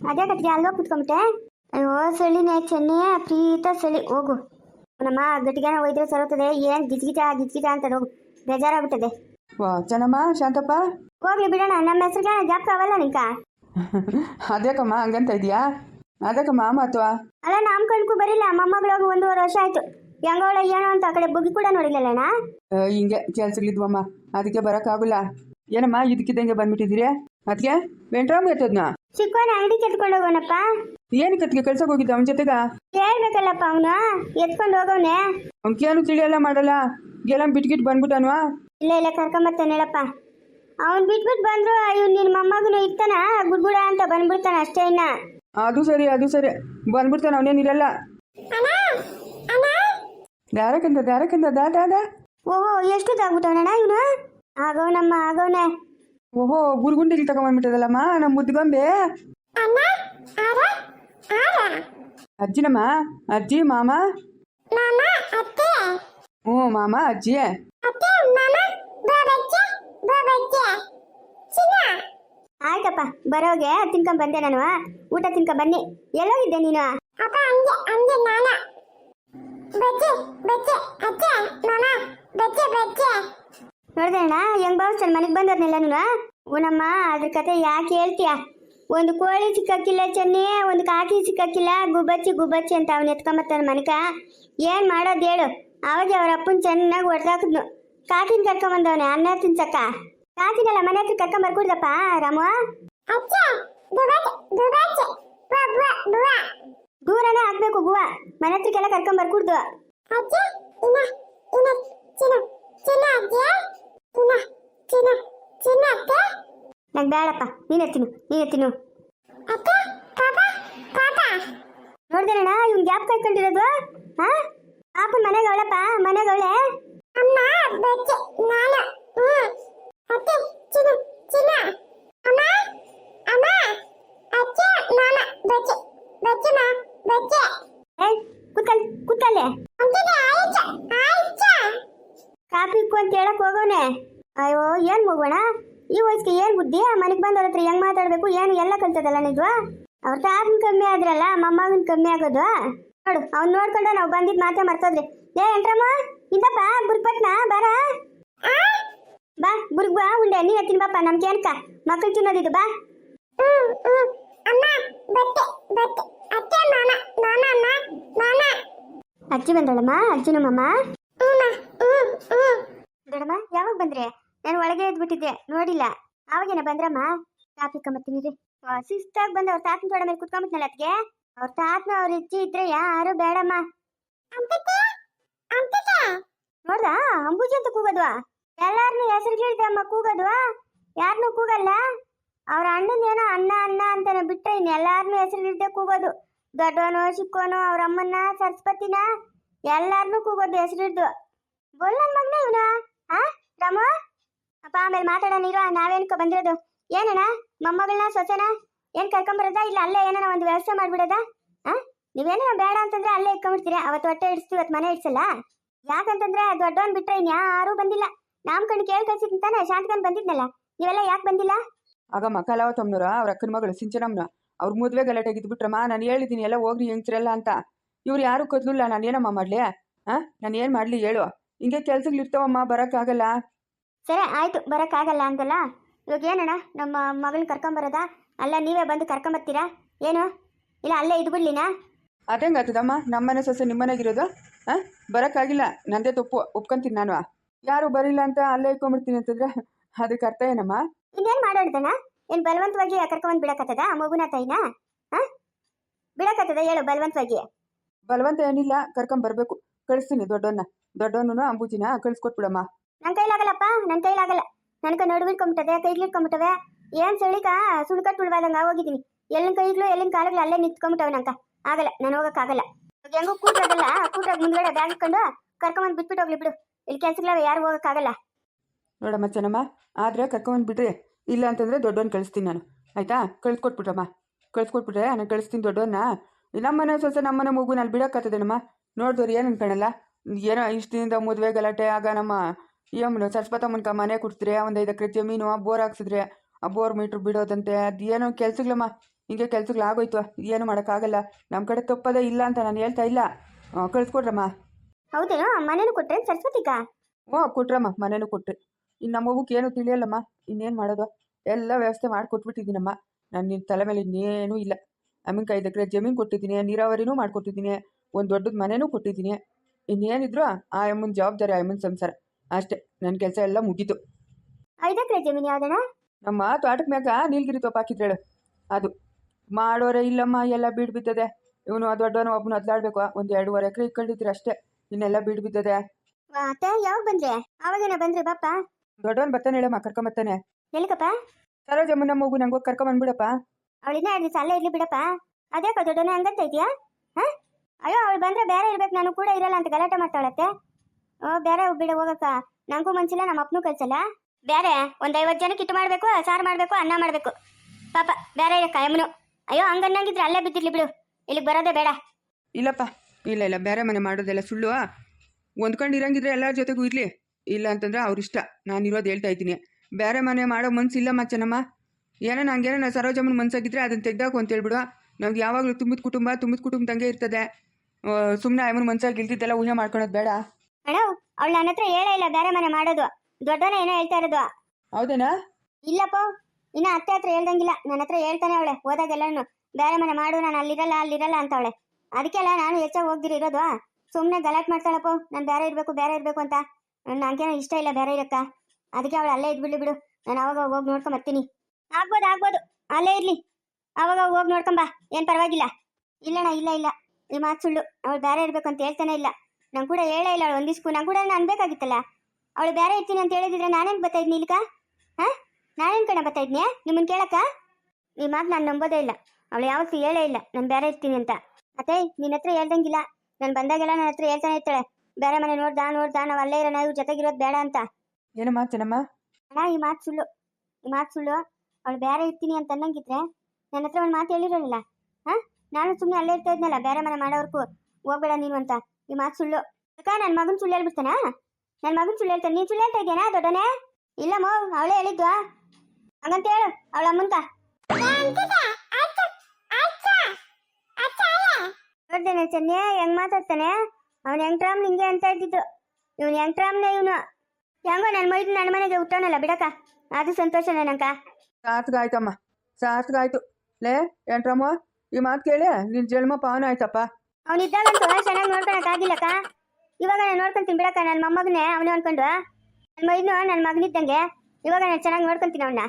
ಅದೇ ಕಟ್ಗೆ ಅಲ್ವಾ ಕುತ್ಕೊಂಬಿಟ್ಟೆ. ಅಯ್ಯೋ ಸಳಿನೇ ಚೆನ್ನೆ ಪ್ರೀತ ಸಳಿ ಹೋಗು. ನಮ್ಮ ಗಟ್ಟಿಗೆ ಒಯ್ದ್ರೆ ಸರೋತದೆ. ಏನು ಗಿಜ್ಗಿಜ ಗಿಜ್ಗಿಜ ಅಂತ ಹೋಗು ಬೇಜಾರಾಗ್ಬಿಟ್ಟದೆ. ವಾ ಚೆನ್ನಮ್ಮ ಶಾಂತಪ್ಪ? ಹೋಗ್ಲಿ ಬಿಡೋಣ. ನಮ್ಮ ಹೆಸರಿಗೆ ಜಾಪ್ ಆಗಲ್ಲ ನಿಂಕ? ಅದೇಕಮ್ಮ ಹಂಗಂತ ಇದೆಯಾ ಅದಕ್ಕಮ್ಮ ಮಾತು? ಅಲ್ಲ ನಮ್ಮ ಕಣ್ಕು ಬರಿಲ್ಲ. ಮೊಮ್ಮಗಳೋಗಿ ಒಂದೂವರೆ ವರ್ಷ ಆಯ್ತು. ಹೆಂಗೋಳ ಏನೋ ಅಂತ ಆ ಕಡೆ ಬುಗಿ ಕೂಡ ನೋಡಿಲ್ಲಣ್ಣ ಹಿಂಗೆ ಕೆಲ್ಸಗಳಿದ್ವಮ್ಮ. ಅದಕ್ಕೆ ಬರೋಕ್ಕಾಗಲ್ಲ. ಏನಮ್ಮ ಇದಕ್ಕಿದ್ದಂಗೆ ಬಂದ್ಬಿಟ್ಟಿದ್ದೀರಿ? ಅದಕ್ಕೆ ವೆಂಟ್ರಾಮ್ ಎತ್ತದ್ನ ಚಿಕ್ಕವನ ಅಂಗಡಿ ಕಟ್ಕೊಂಡು ಹೋಗೋಣಪ್ಪ. ಏನಕ್ಕೆ ಕತ್ಗೆ ಕೆಲ್ಸಕ್ಕೆ ಹೋಗಿದ್ದ ಅವನ ಜೊತೆಗ? ಹೇಳ್ಬೇಕಲ್ಲಪ್ಪ ಅವನು ಎತ್ಕೊಂಡು ಹೋಗೋನೆ ಅವ್ನಿಗೇನು ತಿಳಿಯಲ್ಲ ಮಾಡಲ್ಲ? ಎಲ್ಲ ಬಿಟ್ಗಿಟ್ ಬಂದ್ಬಿಟ್ಟನ್ವಾ? ಇಲ್ಲ ಇಲ್ಲ ಕರ್ಕೊಂಬರ್ತಾನೆ ಹೇಳಪ್ಪ. ಅವ್ನು ಬಿಟ್ಬಿಟ್ಟು ಬಂದ್ರು ಇವ್ನು ನಿನ್ನ ಮೊಮ್ಮಗನು ಇರ್ತಾನ ಗುಡ್ಗುಡ ಅಂತ ಬಂದ್ಬಿಡ್ತಾನ ಅಷ್ಟೇ ಇನ್ನ. ಅದು ಸರಿ ಅದು ಸರಿ. ಬಂದ್ಬಿಡ್ತಾನೆ ಅವನೇನಿರಲ್ಲ ದಾರಕ್ಕಂತ ದಾರಕ್ಕಿಂತ ದಾ ದಾ ದಾ ಓಹೋ ಎಷ್ಟು ಆಗ್ಬಿಟ್ಟವನಣ್ಣ ಇವನು? ಆಗವನಮ್ಮ ಆಗೋನೆ ಓಹೋ ಗುರುಗುಂಡಿಗೆ ತಗೊಂಬಂದ್ಬಿಟ್ಟದಲ್ಲಮ್ಮ ನಮ್ಮ ಮುದ್ದುಗೊಂಬೆ ಅಜ್ಜಿನಮ್ಮ ಅಜ್ಜಿ ಮಾಮ? ಹ್ಞೂ ಮಾಮ ಅಜ್ಜಿ ಆಯ್ತಪ್ಪ ಬರೋಗೆ ತಿನ್ಕೊಂಡ್ ಬಂದೆ ನಾನು. ಊಟ ತಿನ್ಕೊಂಡ್ ಬನ್ನಿ. ಎಲ್ಲೋಗಿದ್ದೆ ನೀನು? ಅಪ್ಪ ಹಂಗೆ ಹಂಗೆ ನಾನ. ಬಜ್ಜೆ ಬಜ್ಜೆ ಅಜ್ಜೆ ಮಾಮ ಬಜ್ಜೆ ಬಜ್ಜೆ. ನೋಡ್ದಣ್ಣ ಹೆಂಗ್ ಭಾವಿಸ್ತಾನೆ? ಮನೆಗೆ ಬಂದದ್ನೆಲ್ಲ ನೀನು? ಊನಮ್ಮ ಅದ್ರ ಕತೆ ಯಾಕೆ ಹೇಳ್ತೀಯ? ಒಂದು ಕೋಳಿ ಸಿಕ್ಕಕ್ಕಿಲ್ಲ ಚೆನ್ನಿ ಒಂದು ಕಾಕಿ ಸಿಕ್ಕಕ್ಕಿಲ್ಲ ಗುಬ್ಬಚ್ಚಿ ಗುಬ್ಬಚ್ಚಿ ಅಂತ ಅವ್ನು ಎತ್ಕೊಂಬತ್ತಾನ ಮನಕ ಏನ್ ಮಾಡೋದು ಹೇಳು. ಅವಾಗ ಅವ್ರ ಅಪ್ಪನ್ ಚೆನ್ನಾಗಿ ಹೊಡೆದಾಕಿದ್ನು. ಕಾಕಿನ ಕರ್ಕೊಂಬಂದವನೆ ಅನ್ನ ತಿನ್ಸಕ್ಕ. ಕಾಕಿನೆಲ್ಲ ಮನೆ ಹತ್ರ ಕರ್ಕೊಂಡ್ ಬರ್ಕೊಡ್ದಪ್ಪ ರಾಮು? ದೂರನೇ ಹಾಕ್ಬೇಕು ಬುವ. ಮನೆ ಹತ್ರಕ್ಕೆಲ್ಲ ಕರ್ಕೊಂಡ್ ಬರ್ಕೊಡ್ದು ಅಜ್ಜೆ ಇನ್ನ ಇನ್ನ ಚಿನ್ನ ಚಿನ್ನ ಅಜ್ಜೆ ಇನ್ನ ಚಿನ್ನ ಚಿನ್ನ ಅತ್ತೆ ನಂಗೆ ಬೇಡಪ್ಪ ನೀನೆ ತಿನ್ನು ನೀನೆ ತಿನ್ನು ಅತ್ತೆ ಪಾಪ ಪಾಪ. ನೋಡ್ದೇನಣ್ಣ ಇವ್ನ್ ಗ್ಯಾಪ್ ಕೈಕೊಂಡಿರೋದು ಹಾ ಪಾಪ ಮನೆಗೆ ಅವಳಪ್ಪ ಮನೆಗೆ ಅವಳೆ? ಅಮ್ಮ ಬಚ್ಚೆ ನಾನು ಹ್ಮ್ ಅತ್ತೆ ಚಿನ್ನ ಚಿನ್ನ. ಅಮ್ಮ ಅಮ್ಮ ಅತ್ತೆ ಮಾಮ ಬಚ್ಚೆ ಬಚ್ಚೆ ಮಾ ಬಚ್ಚೆ ಏಯ್ ಕುತ್ಕಲ್ ಕುತ್ಕಲ್ಲೇ? ಅಂತಿಗೆ ಆಯ್ತ ಆಯ್ತ ಕಾಫಿ ಅಂತ ಹೇಳಕ್ ಹೋಗೋನೆ. ಅಯ್ಯೋ ಏನ್ ಮಗುವಣ ಈ ವಯಸ್ಸಿಗೆ ಏನ್ ಬುದ್ಧಿ? ಮನೆಗೆ ಬಂದವ್ರ ಹತ್ರ ಹೆಂಗ್ ಮಾತಾಡ್ಬೇಕು? ಏನು ಎಲ್ಲ ಕಲ್ತದಲ್ಲ ನಿಜವಾ? ಅವ್ರ ತಾತನ್ ಕಮ್ಮಿ ಆದ್ರಲ್ಲ ಮಮ್ಮಗನ್ ಕಮ್ಮಿ ಆಗೋದು? ನೋಡು ಅವ್ನ್ ನೋಡ್ಕೊಂಡು ನಾವು ಬಂದಿದ್ ಮಾತೇ ಮರ್ತದ್ರಿ. ಏ ಎಂಟ್ರಮ್ಮ ಇಂದಪ್ಪ ಬುರ್ಪಟ್ನ ಬಾರ? ಬಾ ಬುರ್ಗ್ ಬಾ ಉಂಡೆ ನೀನೇ ತಿನ್ಬಪ್ಪ ನಮ್ಗೆ ಏನ್ಕ ಮಕ್ಳು ತಿನ್ನೋದಿದು ಬಾ. ಅಜ್ಜಿ ಬಂದಳಮ್ಮ ಅಜ್ಜಿನ ಮಮ್ಮ ದೊಡಮ್ಮ ಯಾವಾಗ ಬಂದ್ರೆ? ನಾನು ಒಳಗೆ ಎದ್ಬಿಟ್ಟಿದ್ದೆ. ನೋಡಿಲ್ಲ. ಅವಾಗೇನ ಬಂದ್ರಮ್ಮ? ಕಾಫಿ ಕಂಬತ್ತೀನಿ ರೀ ಶಿಸ್ತಾಗಿ ಬಂದು ಅವ್ರ ತಾತನ ತೋಡ ಮೇಲೆ ಕುತ್ಕೊಂಬಿಟ್ನಲ್ಲ ಅದಕ್ಕೆ ಅವ್ರ ತಾತನ ಅವ್ರ ಇಜ್ಜಿ ಇದ್ರೆ ಯಾರು ಬೇಡಮ್ಮ. ನೋಡ್ದ? ಅಂಬೂಜಿ ಅಂತ ಕೂಗದ್ವಾ? ಎಲ್ಲಾರನು ಹೆಸರು ಕೇಳಿದೆ ಅಮ್ಮ ಕೂಗದ್ವಾ? ಯಾರನ್ನೂ ಕೂಗಲ್ಲ? ಅವ್ರ ಅಣ್ಣನ ಏನೋ ಅಣ್ಣ ಅಣ್ಣ ಅಂತಾನೆ ಬಿಟ್ಟ ಇನ್ನು ಎಲ್ಲಾರನು ಹೆಸರು ಹಿಡ್ದೆ ಕೂಗೋದು. ದೊಡ್ಡವನು ಚಿಕ್ಕವನು ಅವ್ರ ಅಮ್ಮನ್ನ ಸರಸ್ವತಿನ ಎಲ್ಲಾರನು ಕೂಗೋದು ಹೆಸರು ಹಿಡ್ದು ಬೋಲ್ ನನ್ ಇವನ ಇವನು. ಆ ರಾಮು? ಅಪ್ಪ, ಆಮೇಲೆ ಮಾತಾಡೋಣ ಇರೋ ನಾವೇನ್ಕೊ ಬಂದಿರೋದು? ಏನಣ್ಣ? ಮೊಮ್ಮಗಳನ್ನ ಸೊಸೆನ ಏನ್ ಕರ್ಕೊಂಬರೋದಾ? ಇಲ್ಲ ಅಲ್ಲೇ ಏನಾರ ಒಂದು ವ್ಯವಸ್ಥೆ ಮಾಡ್ಬಿಡೋದಾ? ಆ? ನೀವೇನೋ ಬೇಡ ಅಂತಂದ್ರೆ ಅಲ್ಲೇ ಇಟ್ಕೊಂಡ್ಬಿಡ್ತೀರಿ? ಅವತ್ತು ಹೊಟ್ಟೆ ಇಡಿಸ್ತೀವಿ ಮನೆ ಇಡ್ಸಲ್ಲ ಯಾಕಂತಂದ್ರೆ ದೊಡ್ಡವನ್ ಬಿಟ್ರೆ ಇನ್ಯಾರೂ ಬಂದಿಲ್ಲ. ನಾಮ್ ಕಣ್ಣು ಕೇಳಿ ಕಳ್ಸಿದ್ ತಾನೆ ಶಾಂತಕನ್ ಬಂದಿದ್ನಲ್ಲ. ನೀವೆಲ್ಲ ಯಾಕೆ ಬಂದಿಲ್ಲ? ಆಗಮ್ಮ ಕಲಾವತಮ್ಮನವ್ರ ಅವ್ರ ಅಕ್ಕನ ಮಗಳು ಸಿಂಚನಮ್ಮನ ಅವ್ರ ಮದುವೆ ಗಲಾಟೆ ಬಿಟ್ರಮ್ಮ, ನಾನು ಹೇಳಿದೀನಿ, ಎಲ್ಲ ಹೋಗ್ರಿ ಹೆಂಗ್ತಿರಲ್ಲ ಅಂತ. ಇವ್ರು ಯಾರು ಕದ್ಲಿಲ್ಲ, ನಾನು ಏನಮ್ಮ ಮಾಡ್ಲಿ ಹಾ ನಾನು ಏನು ಮಾಡ್ಲಿ ಹೇಳು. ಹಿಂಗೆ ಕೆಲ್ಸಗಳು ಇರ್ತಾವಮ್ಮ, ಬರೋಕ್ಕಾಗಲ್ಲ. ಸರಿ ಆಯ್ತು ಬರೋಕ್ಕಾಗಲ್ಲ ಅಂತಲ್ಲ ಇವಾಗ ಏನಣ್ಣ ನಮ್ಮ ಮಗಳನ್ನ ಕರ್ಕೊಂಬರೋದಾ ಅಲ್ಲ ನೀವೇ ಬಂದು ಕರ್ಕೊಂಬರ್ತೀರಾ ಏನು? ಇಲ್ಲ ಅಲ್ಲೇ ಇದು ಬಿಡ್ಲಿನಾ? ಅದೇಂಗೆ ಆಗ್ತದಮ್ಮ ನಮ್ಮನೆ ಸೊಸೆ ನಿಮ್ಮನೆಗಿರೋದು ಹಾಂ ಬರೋಕ್ಕಾಗಿಲ್ಲ ನಂದೇ ತಪ್ಪು ಒಪ್ಕೊಂತೀನಿ ನಾನು. ಯಾರು ಬರಿಲ್ಲ ಅಂತ ಅಲ್ಲೇ ಇಟ್ಕೊಂಡ್ಬಿಡ್ತೀನಿ ಅಂತಂದ್ರೆ ಅದಕ್ಕೆ ಅರ್ಥ ಏನಮ್ಮ? ಇನ್ನೇನ್ ಮಾಡೋಣ ಏನ್ ಬಲವಂತವಾಗಿ ಕರ್ಕೊಂಡ್ ಬಿಡಕತ್ತದ ಆ ಮಗುನ ತಾಯಿನ? ಹಾ ಬಿಡಕತ್ತದ ಹೇಳು ಬಲವಂತವಾಗಿ. ಬಲವಂತ ಏನಿಲ್ಲ ಕರ್ಕೊಂಬರ್ಬೇಕು ಕಳಿಸ್ತೀನಿ ದೊಡ್ಡವನ್ನ ದೊಡ್ಡವನು ಅಂಬೂಜಿನ ಕಳಿಸ್ಕೊಟ್ಬಿಡಮ್ಮ. ನನ್ ಕೈಲಾಗಲ್ಲಪ್ಪ, ನನ್ ಕೈಲಾಗಲ್ಲ. ನನ್ಕ ನಡುವಿಟ್ಕೊಂಬಿಟ್ಟದೆ ಕೈಗ್ಲಿಟ್ಕೊಂಬಿಟ್ಟವೆ ಏನ್ ಸಳಿಕ ಸುಳ್ಕಟ್ ಉಳ್ವಾದಂಗ ಹೋಗಿದ್ದೀನಿ ಎಲ್ಲಿನ ಕೈಗ್ಲು, ಎಲ್ಲಿನ ಕಾಲಗಳು ಅಲ್ಲೇ ನಿಂತ್ಕೊಂಬಿಟ್ಟವೆ ನಂಕ. ಆಗಲ್ಲ, ನಾನು ಹೋಗಕ್ಕಾಗಲ್ಲ. ಹೆಂಗೂ ಕೂಟ್ರಾಗಲ್ಲ ಕೂಟ್ರಾಗ ಮುಂದ್ಗಡೆ ಬ್ಯಾಗ್ ಇಟ್ಕೊಂಡು ಕರ್ಕೊಂಬಂದು ಬಿಟ್ಬಿಟ್ಟು ಹೋಗ್ಲಿ ಬಿಡು. ಇಲ್ಲಿ ಕೆಲ್ಸಗಳವ ಯಾರು ಹೋಗಕ್ಕಾಗಲ್ಲ. ನೋಡಮ್ಮ ಚೆನ್ನಮ್ಮ, ಆದ್ರೆ ಕರ್ಕೊಂಬಂದು ಬಿಡ್ರಿ. ಇಲ್ಲ ಅಂತಂದ್ರೆ ದೊಡ್ಡವನ್ ಕಳಿಸ್ತೀನಿ ನಾನು. ಆಯ್ತಾ? ಕಳ್ಸ್ಕೊಟ್ಬಿಟ್ರಮ್ಮ. ಕಳ್ಸ್ಕೊಟ್ಬಿಟ್ರೆ ನಾನು ಕಳಿಸ್ತೀನಿ ದೊಡ್ಡವನ್ನ ನಮ್ಮನೆ ಸ್ವಲ್ಪ ನಮ್ಮನೆ ಮಗು ನಾನು ಬಿಡೋಕ್ಕಾಗ್ತದೇನಮ್ಮ ನೋಡಿದವ್ರು ಏನು ಅನ್ಕೊಳಲ್ಲ ಏನೋ ಇಷ್ಟದಿಂದ ಮದುವೆ ಗಲಾಟೆ, ಆಗ ನಮ್ಮ ಏಮನು ಮುನ್ಕ ಮನೆ ಕೊಡ್ತಿದ್ರೆ ಒಂದು ಐದು ಎಕರೆ ಜಮೀನು ಬೋರ್ ಹಾಕ್ಸಿದ್ರೆ ಆ ಬೋರ್ ಮೀಟ್ರ್ ಬಿಡೋದಂತೆ. ಅದು ಏನೋ ಕೆಲ್ಸಗಳಮ್ಮ. ಹಿಂಗೆ ಕೆಲ್ಸಗಳಾಗೋಯ್ತು ಏನು ಮಾಡೋಕ್ಕಾಗಲ್ಲ. ನಮ್ಮ ಕಡೆ ತಪ್ಪದೇ ಇಲ್ಲ ಅಂತ ನಾನು ಹೇಳ್ತಾ ಇಲ್ಲ. ಕಳಿಸ್ಕೊಡ್ರಮ್ಮ. ಹೌದೇನೋ? ಮನೇನು ಕೊಟ್ರೆ ಸರಸ್ವತಿಗ? ಓ ಕೊಟ್ರಮ್ಮ. ಮನೇನು ಕೊಟ್ರಿ. ಇನ್ನು ನಮ್ಮ ಮಗುಗೆ ಏನು ತಿಳಿಯಲ್ಲಮ್ಮ. ಇನ್ನೇನು ಮಾಡೋದು? ಎಲ್ಲ ವ್ಯವಸ್ಥೆ ಮಾಡಿ ಕೊಟ್ಬಿಟ್ಟಿದ್ದೀನಮ್ಮ ನಾನು ನಿನ್ನ ತಲೆ ಮೇಲೆ ಇನ್ನೇನೂ ಇಲ್ಲ. ಆಮೇಲೆ ಐದು ಎಕರೆ ಜಮೀನು ಕೊಟ್ಟಿದ್ದೀನಿ ನೀರಾವರಿನೂ ಮಾಡಿಕೊಟ್ಟಿದ್ದೀನಿ ಒಂದು ದೊಡ್ಡದು ಮನೆನೂ ಕೊಟ್ಟಿದ್ದೀನಿ. ಇನ್ನೇನಿದ್ರು ಆ ಅಮ್ಮನ ಜವಾಬ್ದಾರಿ ಆ ಅಮ್ಮನ ಸಂಸಾರ. ಅಷ್ಟೇ ನನ್ನ ಕೆಲಸ ಎಲ್ಲ ಮುಗೀತು. ಜಮೀನು ಯಾವ್ದಣ್ಣ ನಮ್ಮ ತೋಟದ ಮ್ಯಾಗ ನೀಲಗಿರಿ ತೋಪ ಹಾಕಿದ್ರೇಳು. ಅದು. ಮಾಡೋರೆ ಇಲ್ಲಮ್ಮ ಎಲ್ಲ ಬೀಡ್ ಬಿದ್ದದೆ ಇವನು ದೊಡ್ಡವನು ಒಬ್ಬನು ಅದ್ಲಾಡ್ಬೇಕು. ಒಂದು ಎರಡೂವರೆ ಎಕರೆ ಇಟ್ಕೊಂಡಿದ್ರು ಅಷ್ಟೇ. ಇನ್ನೆಲ್ಲ ಬೀಡ್ ಬಿದ್ದದೆ ಅತ್ತೆ ಯಾವಾಗ ಬಂದ್ರೆ? ಅವಾಗೇನ ಬಂದ್ರೆ ಬಾಪ ದೊಡ್ಡವನು ಬರ್ತಾನೆ ಹೇಳಮ್ಮ ಕರ್ಕೊಂಬರ್ತಾನೆ ಎಲ್ಲಿಕಪ್ಪ ಸರೋಜಮ್ಮನ ಮಗು ನಂಗೆ ಕರ್ಕೊಂಬಂದ್ಬಿಡಪ್ಪ ಅವಳಿನ ಎರಡು ದಿವಸ ಅಲ್ಲೇ ಇರ್ಲಿ ಬಿಡಪ್ಪ. ಅದೇ ದೊಡ್ಡನೆ ಹಂಗಂತ ಇದೆಯಾ? ಹಾ? ಅಯ್ಯೋ ಅವಳು ಬಂದ್ರೆ ಬೇರೆ ಇರ್ಬೇಕು ನಾನು ಕೂಡ ಇರಲ್ಲ ಅಂತ ಗಲಾಟೆ ಮಾಡ್ತಾಳತ್ತೆ. ಬೇರೆ ಬಿಡ, ಹೋಗಕ್ಕ. ನಂಗೂ ಮನ್ಸಿಲ್ಲ, ನಮ್ಮ ಅಪ್ಪನೂ ಕಳ್ಸಲ್ಲ. ಬೇರೆ, ಒಂದ್ ಐವತ್ತು ಜನಕ್ಕೆ ಇಟ್ಟು ಮಾಡ್ಬೇಕು, ಸಾರು ಮಾಡ್ಬೇಕು, ಅನ್ನ ಮಾಡ್ಬೇಕು. ಪಾಪ, ಬೇರೆ ಕಾಯಮ್ನು ಅಯ್ಯೋ ಹಂಗನ್ನಂಗಿದ್ರೆ ಅಲ್ಲೇ ಬಿದ್ದಿರ್ಲಿ ಬಿಡು. ಇಲ್ಲಿಗೆ ಬರೋದೇ ಬೇಡ. ಇಲ್ಲಪ್ಪ, ಇಲ್ಲ ಇಲ್ಲ, ಬೇರೆ ಮನೆ ಮಾಡೋದೆಲ್ಲ ಸುಳ್ಳು. ಹೊಂದ್ಕೊಂಡು ಇರಂಗಿದ್ರೆ ಎಲ್ಲರ ಜೊತೆಗೂ ಇರ್ಲಿ. ಇಲ್ಲ ಅಂತಂದ್ರೆ ಅವ್ರ ಇಷ್ಟ. ನಾನು ಇರೋದು ಹೇಳ್ತಾ ಇದ್ದೀನಿ. ಬೇರೆ ಮನೆ ಮಾಡೋ ಮನ್ಸಿಲ್ಲಮ್ಮ ಚೆನ್ನಮ್ಮ. ಏನೋ ನಂಗೇನೋ ನಾ ಸರೋಜಮ್ಮನ ಮನ್ಸಾಗಿದ್ರೆ ಅದನ್ನು ತೆಗ್ದಾಕು ಅಂತ ಹೇಳ್ಬಿಡು. ನಮ್ಗೆ ಯಾವಾಗಲೂ ತುಂಬಿದ ಕುಟುಂಬ, ತುಂಬಿದ ಕುಟುಂಬದಂಗೆ ಇರ್ತದೆ. ಸುಮ್ಮನೆ ಅಮ್ಮನ ಮನ್ಸಾಗಿ ಇಲ್ದಿದ್ದೆಲ್ಲ ಊಹೆ ಮಾಡ್ಕೊಳೋದು ಬೇಡ. ಅಣ್ಣ ಅವಳು ನನ್ನ ಹತ್ರ ಹೇಳೇ ಇಲ್ಲ ಬೇರೆ ಮನೆ ಮಾಡೋದು. ದೊಡ್ಡವನ ಏನೋ ಹೇಳ್ತಾ ಇರೋದು. ಹೌದೇನಾ? ಇಲ್ಲಪ್ಪ ಇನ್ನ ಅತ್ತೆ ಹತ್ರ ಹೇಳ್ದಂಗಿಲ್ಲ. ನನ್ನ ಹತ್ರ ಹೇಳ್ತಾನೆ ಅವಳೆ ಹೋದಾಗೆಲ್ಲನು ಬೇರೆ ಮನೆ ಮಾಡು ನಾನು ಅಲ್ಲಿರಲ್ಲ ಅಲ್ಲಿರಲ್ಲ ಅಂತವಳೆ. ಅದಕ್ಕೆಲ್ಲ ನಾನು ಹೆಚ್ಚಾಗಿ ಹೋಗ್ದಿರಿ ಇರೋದು. ಸುಮ್ಮನೆ ಗಲಾಟೆ ಮಾಡ್ತಾಳಪ್ಪ ನಾನು ಬೇರೆ ಇರಬೇಕು ಬೇರೆ ಇರಬೇಕು ಅಂತ. ನನಗೇನೋ ಇಷ್ಟ ಇಲ್ಲ ಬೇರೆ ಇರಕ್ಕ. ಅದಕ್ಕೆ ಅವಳು ಅಲ್ಲೇ ಇದ್ಬಿಡ್ಲಿ ಬಿಡು. ನಾನು ಅವಾಗ ಹೋಗಿ ನೋಡ್ಕೊಂಡ್ ಬರ್ತೀನಿ. ಆಗ್ಬೋದು ಆಗ್ಬೋದು. ಅಲ್ಲೇ ಇರ್ಲಿ. ಅವಾಗ ಹೋಗಿ ನೋಡ್ಕೊಂಬ ಏನ್ ಪರವಾಗಿಲ್ಲ. ಇಲ್ಲಣ್ಣ ಇಲ್ಲ ಇಲ್ಲ. ಈ ಮಾತು ಸುಳ್ಳು. ಅವಳು ಬೇರೆ ಇರ್ಬೇಕು ಅಂತ ಹೇಳ್ತಾನೆ ಇಲ್ಲ. ನಂಗೆ ಕೂಡ ಹೇಳೇ ಇಲ್ಲ ಅವಳು ಒಂದಿಸ್ಕು ನಂಗೆ ಕೂಡ ಅನ್ಬೇಕಾಗಿತ್ತಲ್ಲ ಅವಳು ಬೇರೆ ಇರ್ತೀನಿ ಅಂತ ಹೇಳಿದ್ರೆ ನಾನೇನು ಬರ್ತಾ ಇದ್ನಿ ಇಲ್ಕ ಹಾ? ನಾನೇನು ಕಣ ಬರ್ತಾ ಇದ್ನಿ ನಿಮ್ಮನ್ನು ಕೇಳಕ್ಕ? ಈ ಮಾತು ನಾನು ನಂಬೋದೇ ಇಲ್ಲ. ಅವಳು ಯಾವತ್ತೂ ಹೇಳೇ ಇಲ್ಲ ನಾನು ಬೇರೆ ಇರ್ತೀನಿ ಅಂತ. ಅತ್ತೆ ನಿನ್ನ ಹತ್ರ ಹೇಳ್ದಂಗಿಲ್ಲ. ನಾನು ಬಂದಾಗೆಲ್ಲ ನನ್ನ ಹತ್ರ ಹೇಳ್ತಾನೆ ಇರ್ತಾಳೆ. ಬೇರೆ ಮನೆ ನೋಡ್ದಾ ನೋಡ್ದಾ ನಾವು ಅಲ್ಲೇ ಇರೋಣ ಇವ್ರ ಜೊತೆಗಿರೋದು ಬೇಡ ಅಂತ. ಏನಮ್ಮ ಚೆನ್ನಮ್ಮ? ಅಣ್ಣ ಈ ಮಾತು ಸುಳ್ಳು. ಈ ಮಾತು ಸುಳ್ಳು. ಅವಳು ಬೇರೆ ಇರ್ತೀನಿ ಅಂತ ಅನ್ನಂಗಿದ್ರೆ ನನ್ನ ಹತ್ರ ಒಂದು ಮಾತು ಹೇಳಿರೋಲ್ಲ ಹಾ? ನಾನು ಸುಮ್ಮನೆ ಅಲ್ಲೇ ಇರ್ತಾ ಇದ್ನಲ್ಲ ಬೇರೆ ಮನೆ ಮಾಡೋರ್ಗೂ ಹೋಗ್ಬೇಡ ನೀನು ಅಂತ. ಈ ಮಾತು ಸುಳ್ಳು. ಅಕ್ಕ ನನ್ನ ಮಗನ ಸುಳ್ಳು ಹೇಳ್ಬಿಡ್ತಾನ? ನನ್ನ ಮಗನ ಸುಳ್ಳು ಹೇಳ್ತಾನೆ. ನೀನು ಸುಳ್ಳು ಹೇಳ್ತಾ ಇದೆಯಾ ದೊಡ್ಡನೆ? ಇಲ್ಲ ಮೋ ಅವಳೇ ಹೇಳಿದ್ವಾ? ಹಂಗಂತ ಹೇಳು, ಅವಳ ಅಮ್ಮಂತ. ನೋಡ್ತಾನೆ ಚೆನ್ನೆ, ಹೆಂಗ್ ಮಾತಾಡ್ತಾನೆ? ಅವ್ನು ಹೆಂಗ್ರಾಮ್ ನಿಂಗೆ ಅಂತ ಇದ್ದಿದ್ದು ಇವನು ಹೆಂಗ್ರಾಮ್ನ ಇವನು? ಹೆಂಗೋ ನನ್ನ ಮೈದು ನನ್ನ ಮನೆಗೆ ಹುಟ್ಟವನಲ್ಲ ಬಿಡಕ್ಕ. ಅದು ಸಂತೋಷನೇ ನಂಕ ಸಾರ್ಥಕ ಆಯ್ತು. ಲೇ ಎಂಟ್ರಮ್ಮ ಈ ಮಾತು ಕೇಳಿ ನಿನ್ನ ಜನ್ಮ ಪಾವನ ಆಯ್ತಪ್ಪ. ಅವನಿದ್ದಾಗಂತೂ ಚೆನ್ನಾಗಿ ನೋಡ್ಕೊಳಕ್ ಆಗಿಲ್ಲಕ್ಕ? ಇವಾಗ ನಾನು ನೋಡ್ಕೊಂತೀನಿ ಬಿಡಕ್ಕ ನನ್ನ ಮೊಮ್ಮಗನೇ ಅವನೇ ಅನ್ಕೊಂಡು. ನನ್ನ ಮೈನು ನನ್ನ ಮಗನಿದ್ದಂಗೆ ಇವಾಗ ನಾನು ಚೆನ್ನಾಗಿ ನೋಡ್ಕೊಂತೀನಿ ಅವನ್ನ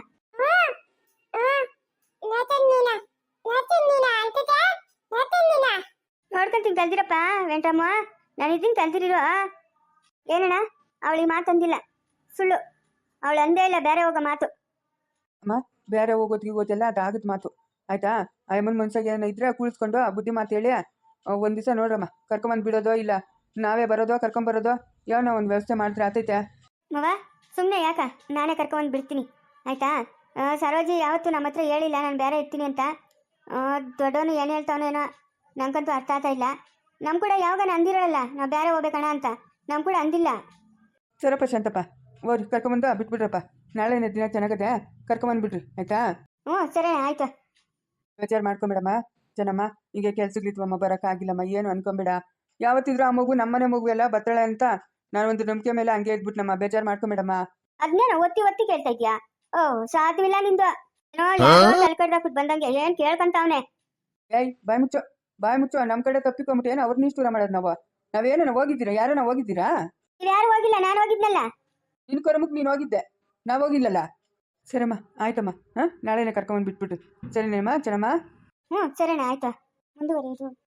ನೋಡ್ಕೊಂತೀನಿ ಕಲ್ದಿರಪ್ಪ ವೆಂಟಮ್ಮ ನಾನು ಇದೀನಿ ಕಲ್ತಿರೋ ಏನಣ್ಣ? ಅವಳಿಗೆ ಮಾತಂದಿಲ್ಲ ಸುಳ್ಳು. ಅವಳು ಅಂದೇ ಇಲ್ಲ ಬೇರೆ ಹೋಗೋ ಮಾತು. ಅಮ್ಮ ಬೇರೆ ಹೋಗೋದು ಅದು ಅದಾಗದ ಮಾತು. ಆಯ್ತಾ? ಅಯ್ಯಮ್ಮನ ಮನ್ಸಾಗ ಏನೋ ಇದ್ರೆ ಕುಳಿಸ್ಕೊಂಡು ಬುದ್ಧಿ ಮಾತು ಹೇಳಿ ಒಂದು ದಿವಸ ನೋಡ್ರಮ್ಮ ಕರ್ಕೊಂಬಂದು ಬಿಡೋದೋ ಇಲ್ಲ ನಾವೇ ಬರೋದೋ ಕರ್ಕೊಂಬರೋದೋ ಏನೋ ಒಂದು ವ್ಯವಸ್ಥೆ ಮಾಡಿದ್ರೆ ಆತೈತೆ. ಮವ ಸುಮ್ಮನೆ ಯಾಕ? ನಾನೇ ಕರ್ಕೊಂಬಂದು ಬಿಡ್ತೀನಿ. ಆಯ್ತಾ? ಸರೋಜಿ ಯಾವತ್ತೂ ನಮ್ಮ ಹತ್ರ ಹೇಳಿಲ್ಲ ನಾನು ಬೇರೆ ಇರ್ತೀನಿ ಅಂತ. ದೊಡ್ಡವನು ಏನು ಹೇಳ್ತಾವನೇನೋ ನಂಗಂತೂ ಅರ್ಥ ಆಗ್ತಾ ಇಲ್ಲ. ನಮ್ಮ ಕೂಡ ಯಾವಾಗ ಅಂದಿರಲ್ಲ ನಾವು ಬೇರೆ ಹೋಗ್ಬೇಕಣ ಅಂತ. ನಮ್ಮ ಕೂಡ ಅಂದಿಲ್ಲ. ಸರಪ್ಪ ಶಾಂತಪ್ಪ ಓರಿ ಕರ್ಕೊಂಬಂದು ಬಿಟ್ಬಿಡ್ರಪ್ಪ. ನಾಳೆನೇ ದಿನ ಚೆನ್ನಾಗದೆ ಕರ್ಕೊಂಬಂದ್ಬಿಡ್ರಿ ಆಯ್ತಾ? ಹ್ಞೂ ಸರಿ ಆಯಿತಾ. ವಿಚಾರ ಮಾಡ್ಕೊಂಬೇಡಮ್ಮ ಜನಮ್ಮ ಈಗ ಬರಕ್ ಬರೋಕ್ಕಾಗಿಲ್ಲಮ್ಮ ಏನು ಅನ್ಕೊಂಬೇಡ ಯಾವತ್ತಿದ್ರು ಆ ಮಗು ನಮ್ಮನೆ ಮಗು ಎಲ್ಲ ಬರ್ತಾಳೆ ಅಂತ ನಾನೊಂದು ನಂಬಿಕೆ ಮೇಲೆ ಹಂಗೆ ಇದ್ಬಿಟ್ನಮ್ಮ ಬೇಜಾರು ಮಾಡ್ಕೊಂಬೇಡಮ್ಮ. ಅದ್ನೇನ ಒತ್ತಿ ಒತ್ತಿ ಕೇಳ್ತಾ ಇದ್ಯಾ? ಓ ಸಾಧ್ಯವಿಲ್ಲ ನಿಂದು. ಬಂದಂಗೆ ಏನು ಕೇಳ್ಕೊಂತಾವನೆ? ಏಯ್ ಬಾಯ್ ಮುಚ್ಚೋ ಬಾಯ್ ಮುಚ್ಚೋ ನಮ್ ಕಡೆ ತಪ್ಪಿಕೊಂಬಿಟ್ಟು ಏನು ಅವ್ರನ್ನ ಇಷ್ಟೂರ ಮಾಡೋದು ನಾವು? ನಾವೇನ ಹೋಗಿದ್ದೀರಾ ಯಾರನ್ನ ಹೋಗಿದ್ದೀರಾ? ನೀವು ಯಾರು ಹೋಗಿಲ್ಲ ನಾನು ಹೋಗಿದ್ನಲ್ಲ. ನಿನ್ ಕರ್ಮಕ್ಕೆ ನೀನು ಹೋಗಿದ್ದೆ ನಾವು ಹೋಗಿಲ್ಲಲ್ಲ? ಸರಮ್ಮ ಆಯ್ತಮ್ಮ ಹಾಂ ನಾಳೆನೇ ಕರ್ಕೊಂಬಂದು ಬಿಟ್ಬಿಟ್ಟು. ಸರಿನೇಮ್ಮ ಚೆನ್ನಮ್ಮ ಹ್ಞೂ ಸರಿಣ್ಣ ಆಯ್ತು? ಮುಂದುವರಿಯೋದು.